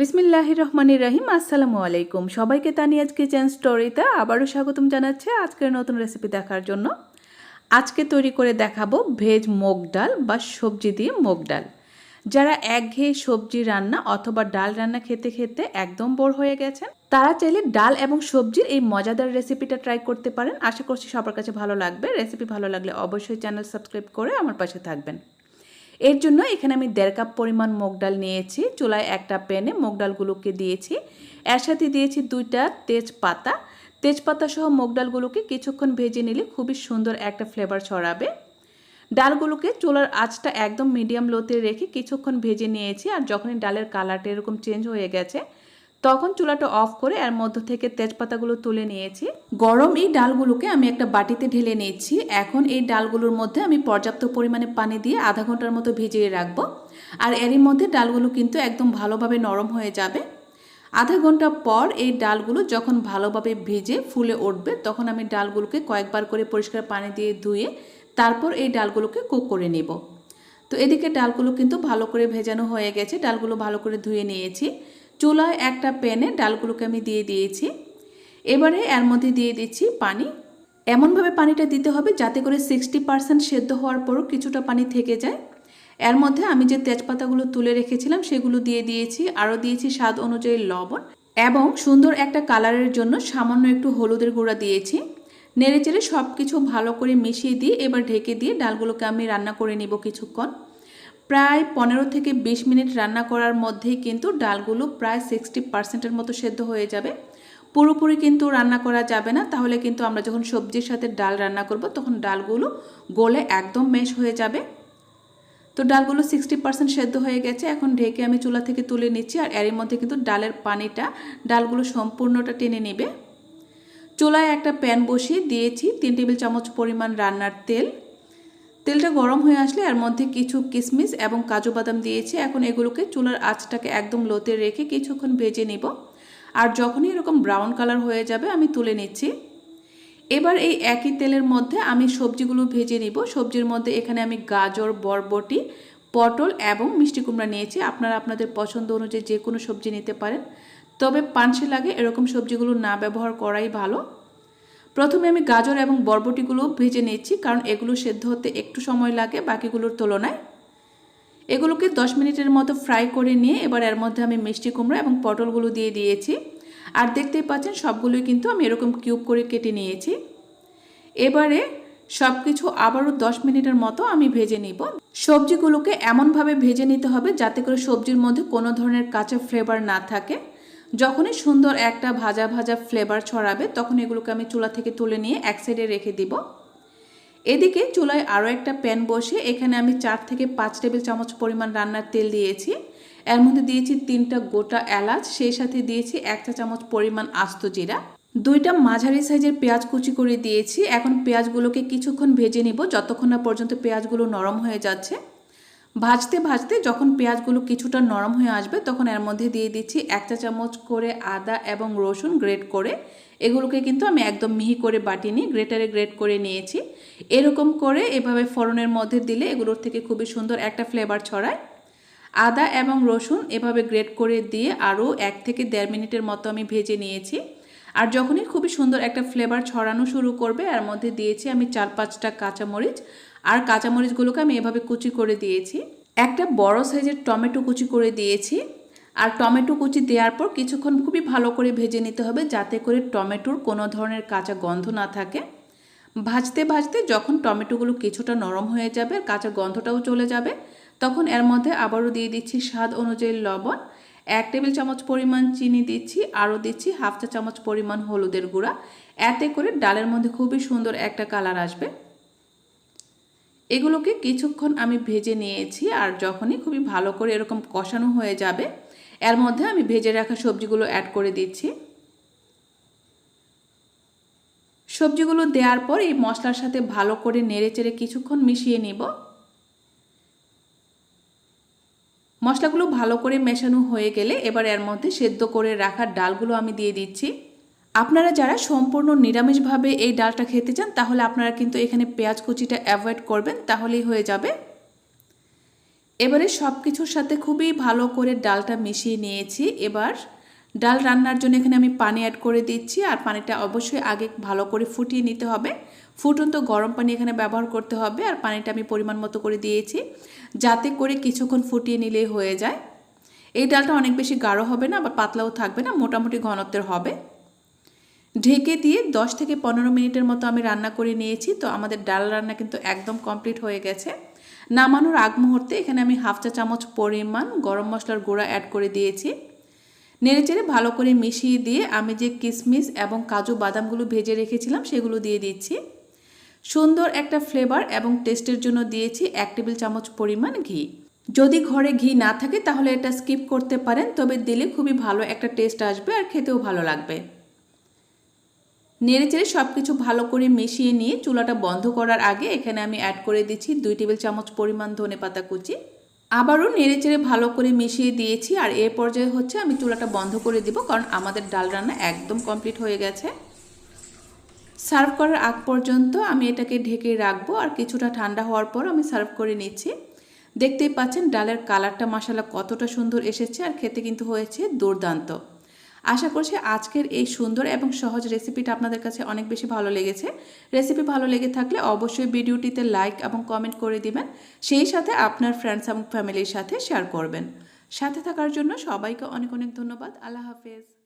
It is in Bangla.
বিসমিল্লাহির রহমানির রহিম, আসসালামু আলাইকুম। সবাইকে তানিয়াজ কিচেন স্টোরিতে আবারও স্বাগতম জানাচ্ছি আজকের নতুন রেসিপি দেখার জন্য। আজকে তৈরি করে দেখাবো ভেজ মুগ ডাল বা সবজি দিয়ে মুগ ডাল। যারা একঘেয়ে সবজি রান্না অথবা ডাল রান্না খেতে খেতে একদম বোর হয়ে গেছেন, তারা চাইলে ডাল এবং সবজির এই মজাদার রেসিপিটা ট্রাই করতে পারেন। আশা করছি সবার কাছে ভালো লাগবে। রেসিপি ভালো লাগলে অবশ্যই চ্যানেল সাবস্ক্রাইব করে আমার পাশে থাকবেন। এর জন্য এখানে আমি দেড় কাপ পরিমাণ মুগ ডাল নিয়েছি। চুলায় একটা প্যানে মুগ ডালগুলোকে দিয়েছি। এর সাথে দিয়েছি দুইটা তেজপাতা। তেজপাতা সহ মুগ ডালগুলোকে কিছুক্ষণ ভেজে নিলে খুবই সুন্দর একটা ফ্লেভার ছড়াবে। ডালগুলোকে চুলার আঁচটা একদম মিডিয়াম লোতে রেখে কিছুক্ষণ ভেজে নিয়েছি। আর যখনই ডালের কালারটা এরকম চেঞ্জ হয়ে গেছে তখন চুলাটা অফ করে এর মধ্য থেকে তেজপাতাগুলো তুলে নিয়েছি। গরম এই ডালগুলোকে আমি একটা বাটিতে ঢেলে নিয়েছি এখন এই ডালগুলোর মধ্যে আমি পর্যাপ্ত পরিমাণে পানি দিয়ে আধা ঘণ্টার মতো ভিজিয়ে রাখব। আর এরই মধ্যে ডালগুলো কিন্তু একদম ভালোভাবে নরম হয়ে যাবে। আধা ঘণ্টা পর এই ডালগুলো যখন ভালোভাবে ভিজে ফুলে উঠবে, তখন আমি ডালগুলোকে কয়েকবার করে পরিষ্কার পানি দিয়ে ধুয়ে তারপর এই ডালগুলোকে কুক করে নেব। তো এদিকে ডালগুলো কিন্তু ভালো করে ভেজানো হয়ে গেছে। ডালগুলো ভালো করে ধুয়ে নিয়েছি। চুলায় একটা প্যানে ডালগুলোকে আমি দিয়ে দিয়েছি। এবারে এর মধ্যে দিয়ে দিচ্ছি পানি। এমনভাবে পানিটা দিতে হবে যাতে করে সিক্সটি পার্সেন্ট সেদ্ধ হওয়ার পরও কিছুটা পানি থেকে যায়। এর মধ্যে আমি যে তেজপাতাগুলো তুলে রেখেছিলাম সেগুলো দিয়ে দিয়েছি। আরও দিয়েছি স্বাদ অনুযায়ী লবণ এবং সুন্দর একটা কালারের জন্য সামান্য একটু হলুদের গুঁড়া দিয়েছি। নেড়েচেড়ে সব কিছু ভালো করে মিশিয়ে দিয়ে এবার ঢেকে দিয়ে ডালগুলোকে আমি রান্না করে নিব কিছুক্ষণ। প্রায় পনেরো থেকে বিশ মিনিট রান্না করার মধ্যেই কিন্তু ডালগুলো প্রায় সিক্সটি পার্সেন্টের মতো সেদ্ধ হয়ে যাবে। পুরোপুরি কিন্তু রান্না করা যাবে না, তাহলে কিন্তু আমরা যখন সবজির সাথে ডাল রান্না করব, তখন ডালগুলো গলে একদম মেশ হয়ে যাবে। তো ডালগুলো সিক্সটি পার্সেন্ট সেদ্ধ হয়ে গেছে, এখন ঢেকে আমি চুলা থেকে তুলে নিচ্ছি আর এরই মধ্যে কিন্তু ডালের পানিটা ডালগুলো সম্পূর্ণটা টেনে নেবে। চুলায় একটা প্যান বসিয়ে দিয়েছি, তিন টেবিল চামচ পরিমাণ রান্নার তেল। তেলটা গরম হয়ে আসলে এর মধ্যে কিছু কিশমিশ এবং কাজু বাদাম দিয়েছি। এখন এগুলোকে চুলার আঁচটাকে একদম লোতে রেখে কিছুক্ষণ ভেজে নিব। আর যখনই এরকম ব্রাউন কালার হয়ে যাবে, আমি তুলে নিচ্ছি। এবার এই একই তেলের মধ্যে আমি সবজিগুলো ভেজে নিব। সবজির মধ্যে এখানে আমি গাজর, বরবটি, পটল এবং মিষ্টি কুমড়া নিয়েছি। আপনারা আপনাদের পছন্দ অনুযায়ী যে কোনো সবজি নিতে পারেন। তবে পানসে লাগে এরকম সবজিগুলো না ব্যবহার করাই ভালো। প্রথমে আমি গাজর এবং বরবটিগুলো ভেজে নিচ্ছি কারণ এগুলো সেদ্ধ হতে একটু সময় লাগে বাকিগুলোর তুলনায়। এগুলোকে দশ মিনিটের মতো ফ্রাই করে নিয়ে এবার এর মধ্যে আমি মিষ্টি কুমড়া এবং পটলগুলো দিয়ে দিয়েছি। আর দেখতেই পাচ্ছেন সবগুলোই কিন্তু আমি এরকম কিউব করে কেটে নিয়েছি। এবারে সব কিছু আবারও দশ মিনিটের মতো আমি ভেজে নিব। সবজিগুলোকে এমনভাবে ভেজে নিতে হবে যাতে করে সবজির মধ্যে কোনো ধরনের কাঁচা ফ্লেভার না থাকে। যখনই সুন্দর একটা ভাজা ভাজা ফ্লেভার ছড়াবে, তখন এগুলোকে আমি চুলা থেকে তুলে নিয়ে এক সাইডে রেখে দিব। এদিকে চুলায় আরও একটা প্যান বসে, এখানে আমি চার থেকে পাঁচ টেবিল চামচ পরিমাণ রান্নার তেল দিয়েছি। এর মধ্যে দিয়েছি তিনটা গোটা এলাচ, সেই সাথে দিয়েছি এক চা চামচ পরিমাণ আস্ত জিরা, দুইটা মাঝারি সাইজের পেঁয়াজ কুচি করে দিয়েছি। এখন পেঁয়াজগুলোকে কিছুক্ষণ ভেজে নিব, যতক্ষণ না পর্যন্ত পেঁয়াজগুলো নরম হয়ে যাচ্ছে। ভাজতে ভাজতে যখন পেঁয়াজগুলো কিছুটা নরম হয়ে আসবে, তখন এর মধ্যে দিয়ে দিচ্ছি এক চা চামচ করে আদা এবং রসুন গ্রেট করে। এগুলোকে কিন্তু আমি একদম মিহি করে বাটিনি, গ্রেটারে গ্রেট করে নিয়েছি। এরকম করে এভাবে ফোড়নের মধ্যে দিলে এগুলোর থেকে খুবই সুন্দর একটা ফ্লেভার ছড়ায়। আদা এবং রসুন এভাবে গ্রেট করে দিয়ে আরও এক থেকে দেড় মিনিটের মতো আমি ভেজে নিয়েছি। আর যখনই খুবই সুন্দর একটা ফ্লেভার ছড়ানো শুরু করবে, এর মধ্যে দিয়েছি আমি চার পাঁচটা কাঁচামরিচ। আর কাঁচামরিচগুলোকে আমি এভাবে কুচি করে দিয়েছি। একটা বড় সাইজের টমেটো কুচি করে দিয়েছি। আর টমেটো কুচি দেওয়ার পর কিছুক্ষণ খুবই ভালো করে ভেজে নিতে হবে যাতে করে টমেটোর কোনো ধরনের কাঁচা গন্ধ না থাকে। ভাজতে ভাজতে যখন টমেটোগুলো কিছুটা নরম হয়ে যাবে কাঁচা গন্ধটাও চলে যাবে, তখন এর মধ্যে আবারও দিয়ে দিচ্ছি স্বাদ অনুযায়ী লবণ। এক টেবিল চামচ পরিমাণ চিনি দিচ্ছি, আরও দিচ্ছি হাফ চা চামচ পরিমাণ হলুদের গুঁড়া। এতে করে ডালের মধ্যে খুবই সুন্দর একটা কালার আসবে। এগুলোকে কিছুক্ষণ আমি ভেজে নিয়েছি আর যখনই খুবই ভালো করে এরকম কষানো হয়ে যাবে, এর মধ্যে আমি ভেজে রাখা সবজিগুলো অ্যাড করে দিচ্ছি। সবজিগুলো দেওয়ার পর এই মশলার সাথে ভালো করে নেড়ে চেড়ে কিছুক্ষণ মিশিয়ে নিব। মশলাগুলো ভালো করে মেশানো হয়ে গেলে এবার এর মধ্যে সেদ্ধ করে রাখা ডালগুলো আমি দিয়ে দিচ্ছি। আপনারা যারা সম্পূর্ণ নিরামিষভাবে এই ডালটা খেতে চান, তাহলে আপনারা কিন্তু এখানে পেঁয়াজ কুচিটা অ্যাভয়েড করবেন, তাহলেই হয়ে যাবে। এবারে সব কিছুর সাথে খুবই ভালো করে ডালটা মিশিয়ে নিয়েছি। এবার ডাল রান্নার জন্য এখানে আমি পানি অ্যাড করে দিচ্ছি আর পানিটা অবশ্যই আগে ভালো করে ফুটিয়ে নিতে হবে। ফুটন্ত গরম পানি এখানে ব্যবহার করতে হবে আর পানিটা আমি পরিমাণ মতো করে দিয়েছি যাতে করে কিছুক্ষণ ফুটিয়ে নিলেই হয়ে যায়। এই ডালটা অনেক বেশি গাঢ় হবে না বা পাতলাও থাকবে না, মোটামুটি ঘনত্বের হবে। ঢেকে দিয়ে 10 থেকে পনেরো মিনিটের মতো আমি রান্না করে নিয়েছি, তো আমাদের ডাল রান্না কিন্তু একদম কমপ্লিট হয়ে গেছে। নামানোর আগ মুহূর্তে এখানে আমি হাফ চা চামচ পরিমাণ গরম মশলার গুঁড়া অ্যাড করে দিয়েছি। নেড়েচেড়ে ভালো করে মিশিয়ে দিয়ে আমি যে কিশমিশ এবং কাজু বাদামগুলো ভেজে রেখেছিলাম সেগুলো দিয়ে দিচ্ছি। সুন্দর একটা ফ্লেভার এবং টেস্টের জন্য দিয়েছি এক টেবিল চামচ পরিমাণ ঘি। যদি ঘরে ঘি না থাকে তাহলে এটা স্কিপ করতে পারেন, তবে দিলে খুবই ভালো একটা টেস্ট আসবে আর খেতেও ভালো লাগবে। নেড়েচেড়ে সব কিছু ভালো করে মিশিয়ে নিয়ে চুলাটা বন্ধ করার আগে এখানে আমি অ্যাড করে দিচ্ছি দুই টেবিল চামচ পরিমাণ ধনে পাতা কুচি। আবারও নেড়েচেড়ে ভালো করে মিশিয়ে দিয়েছি আর এ পর্যায়ে হচ্ছে আমি চুলাটা বন্ধ করে দিব কারণ আমাদের ডাল রান্না একদম কমপ্লিট হয়ে গেছে। সার্ভ করার আগ পর্যন্ত আমি এটাকে ঢেকে রাখব আর কিছুটা ঠান্ডা হওয়ার পর আমি সার্ভ করে নিচ্ছি। দেখতেই পাচ্ছেন ডালের কালারটা মশালা কতটা সুন্দর এসেছে আর খেতে কিন্তু হয়েছে দুর্দান্ত। আশা করছি আজকের এই সুন্দর এবং সহজ রেসিপিটা আপনাদের কাছে অনেক বেশি ভালো লেগেছে। রেসিপি ভালো লেগে থাকলে অবশ্যই ভিডিওটিতে লাইক এবং কমেন্ট করে দিবেন। সেই সাথে আপনার ফ্রেন্ডস এবং ফ্যামিলির সাথে শেয়ার করবেন। সাথে থাকার জন্য সবাইকে অনেক অনেক ধন্যবাদ। আল্লাহ হাফেজ।